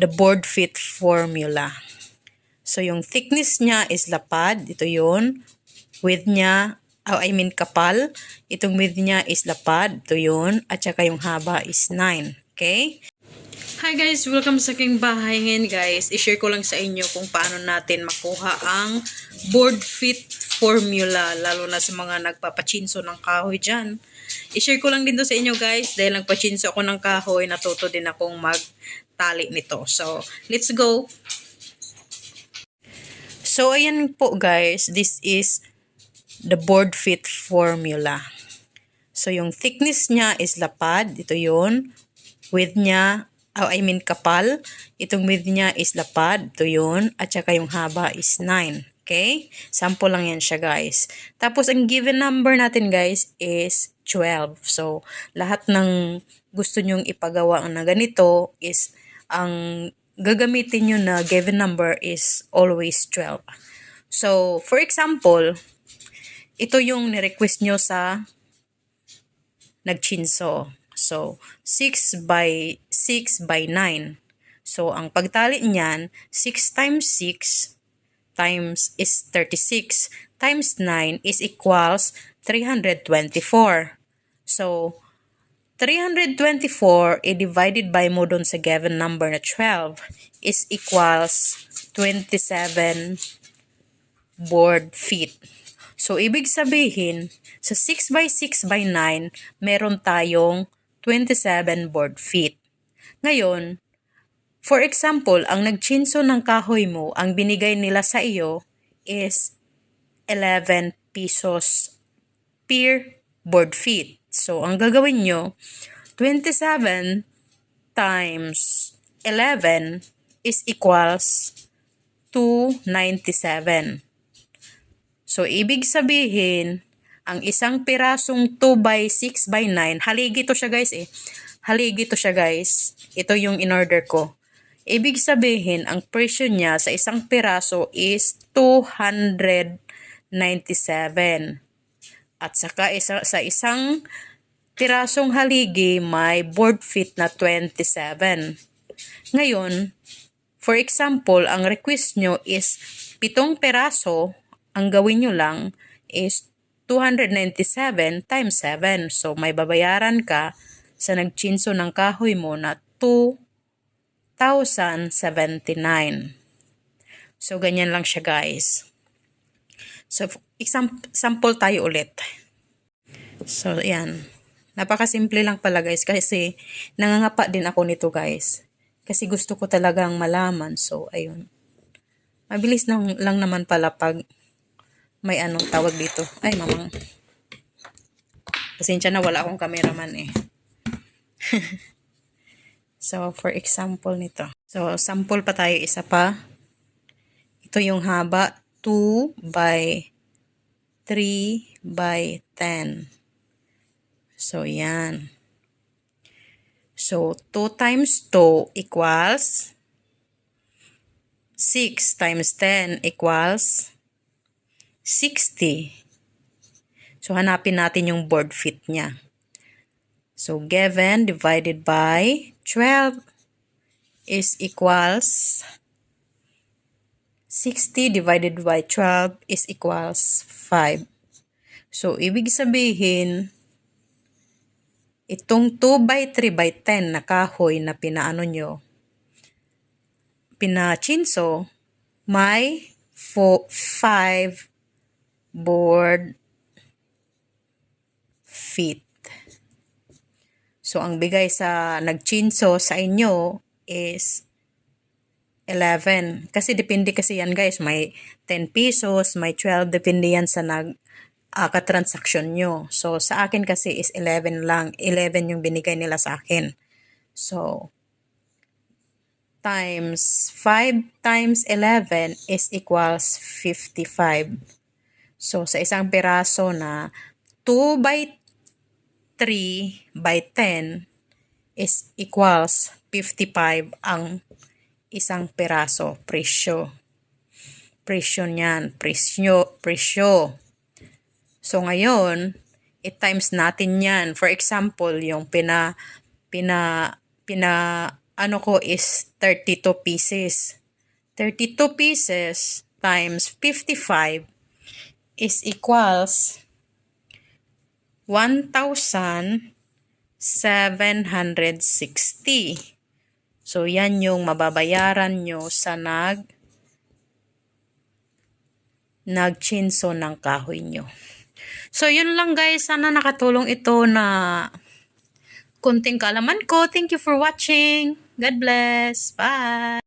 the board fit formula. So, yung thickness niya is lapad. Ito yun. Width niya, oh, I mean kapal. Itong width niya is lapad. Ito yun. At saka yung haba is 9. Okay? Hi guys! Welcome sa aking bahay ngayon guys. I-share ko lang sa inyo kung paano natin makuha ang board fit formula. Lalo na sa mga nagpapachinso ng kahoy dyan. I-share ko lang din to sa inyo guys. Dahil nagpachinso ako ng kahoy, natuto din akong magtali nito. So, let's go! So, ayan po guys. This is the board fit formula. So, yung thickness niya is lapad. Ito yun. Width niya, oh, I mean kapal. Itong width niya is lapad. Ito yun. At saka yung haba is 9. Okay? Sample lang yan siya guys. Tapos, ang given number natin guys is 12. So, lahat ng gusto nyong ipagawa na ganito is ang gagamitin nyo na given number is always 12. So, for example, ito yung nirequest nyo sa nagchinso. So, 6 by 6 by 9. So, ang pagtali niyan, 6 times 6 times is 36 times 9 is equals 324. So, 324 i divided by mo dun sa given number na 12 is equals 27 board feet. So, ibig sabihin, sa 6 by 6 by 9, meron tayong 27 board feet. Ngayon, for example, ang nagchinso ng kahoy mo, ang binigay nila sa iyo is 11 pesos per board feet. So, ang gagawin nyo, 27 times 11 is equals 297. So, ibig sabihin, ang isang pirasong 2 by 6 by 9, haligi to siya guys eh. Haligi to siya guys. Ito yung in-order ko. Ibig sabihin, ang presyo niya sa isang piraso is 297. At saka isa, sa isang pirasong haligi may board feet na 27. Ngayon, for example, ang request nyo is pitong peraso, ang gawin nyo lang is 297 times 7. So, may babayaran ka sa nagchinso ng kahoy mo na 2,079. So, ganyan lang siya guys. So, exam- sample tayo ulit. So, yan. Napakasimple lang pala guys kasi nangangapa din ako nito guys. Kasi gusto ko talagang malaman. So, ayun. Mabilis lang, lang naman pala pag may anong tawag dito. Ay, mamang. Pasensya na wala akong cameraman eh. so, for example nito. So, sample pa tayo isa pa. Ito yung haba 2 by 3 by 10. So, yan. So, 2 times 2 equals 6 times 10 equals 60. So, hanapin natin yung board fit niya. So, given divided by 12 is equals 60 divided by 12 is equals 5. So, ibig sabihin, itong 2 by 3 by 10 na kahoy na pinaano nyo, pinachinso, may 5 board feet. So, ang bigay sa nagchinso sa inyo is 11. Kasi depende kasi yan guys. May 10 pesos, may 12. Depende yan sa nag uh, katransaksyon nyo. So, sa akin kasi is 11 lang. 11 yung binigay nila sa akin. So, times 5 times 11 is equals 55. So, sa isang piraso na 2 by 3 by 10 is equals 55 ang isang peraso, presyo. Presyo niyan, presyo, presyo. So ngayon, i-times natin yan. For example, yung pina, pina, pina, ano ko is 32 pieces. 32 pieces times 55 is equals 1,760. So, yan yung mababayaran nyo sa nag nagchinso ng kahoy nyo. So, yun lang guys. Sana nakatulong ito na kunting kalaman ko. Thank you for watching. God bless. Bye!